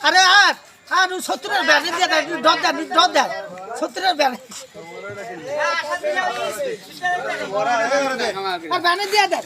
আরে আর আর সত্তরের ব্যানে দিয়ে দেয় দর দেন দর দেন সত্তরের ব্যানে আর ব্যানে দিয়ে দেন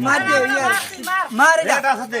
মার দে ইয়ে মার আসাদ দে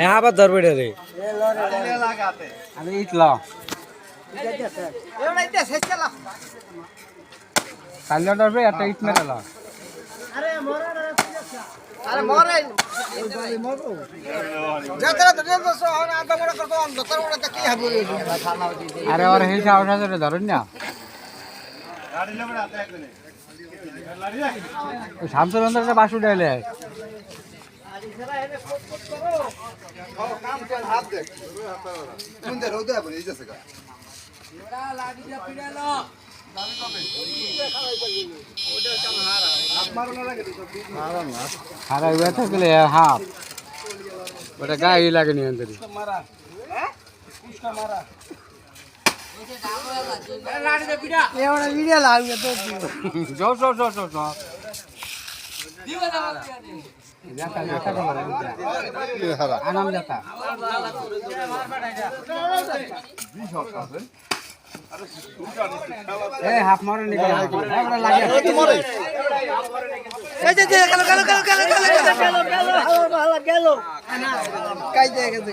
यहाँ पर धर बैठे रे अरे इतला কালিয়া ধরবে একটা ইট মেরে আরে, ওর হিসাব ধরুন না। শামসুর অন্তরটা বাসু ডাইলে। হাফ। ওটা গায়ে লাগেনি অন্তরি ভিডিও যাও যাও যাতা যাতা করে আনাম এই হাফ মারে নিকে আমরা লাগে এই যে যে গেল গেল গেল গেল গেল গেল। গেল গেল গেল কাই দে গেছে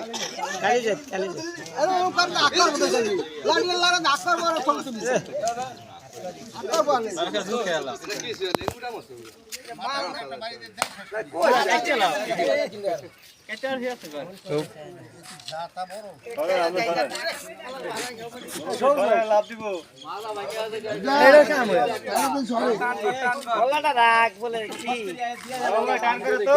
খালি যাই খালি যাই আরে ও কার আকর বদে যাই লাগলে লাগা আকর বড় ফোন তুমি আকর বড় আর কা জু খেলা কি সে লেগুটা মস্ত মার না বাড়িতে দেখ কই আচ্ছা না কেটার হে আছে ভাই যাতা বড় আরে আমরা সরে লাভ দিব মালা ভাঙা আছে এটা কাম হয় আমি সরে বলাটা রাখ বলে কি টান করে তো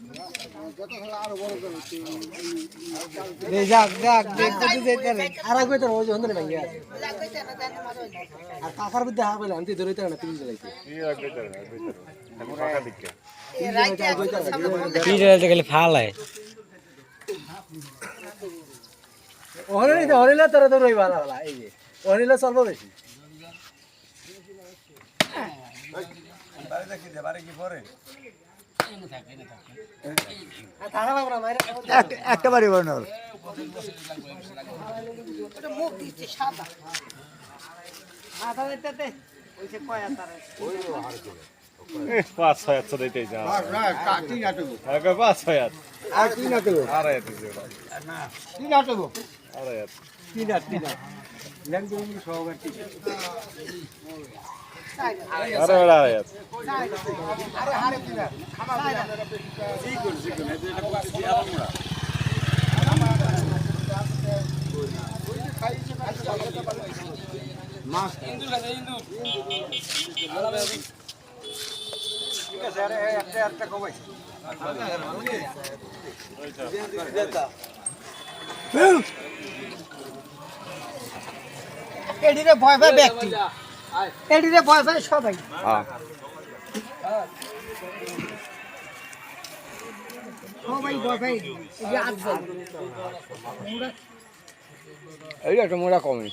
যাক যাক দেখতে যেতে আর আগে তো ওই হন্দরে ভাঙ্গি আছে আর কাকার বিদ্যা হা কইলাম তুই ধরে রই ভালো ভালো চলব বেশি। দেখি বাড়ি কি পরে? একটা বাড়ি বড় না মুখ দিচ্ছে সাদা মাথা দিতে ওই যে কয়া তারা পাঁচ ছয় দিতেই যা পাঁচ হাত। আর তিন আটব আড়াই হাত। ওটা। তিন আড়াই হাত তিন আড়াই হাত। তিন আট ঠিক আছে আরে একটা একটা এডিরে ভয় পায় ব্যক্তি। এডিরে ভয় পায় সবাই। হ্যাঁ। সবাই ভয় পায়। এই একটা মোটা কমে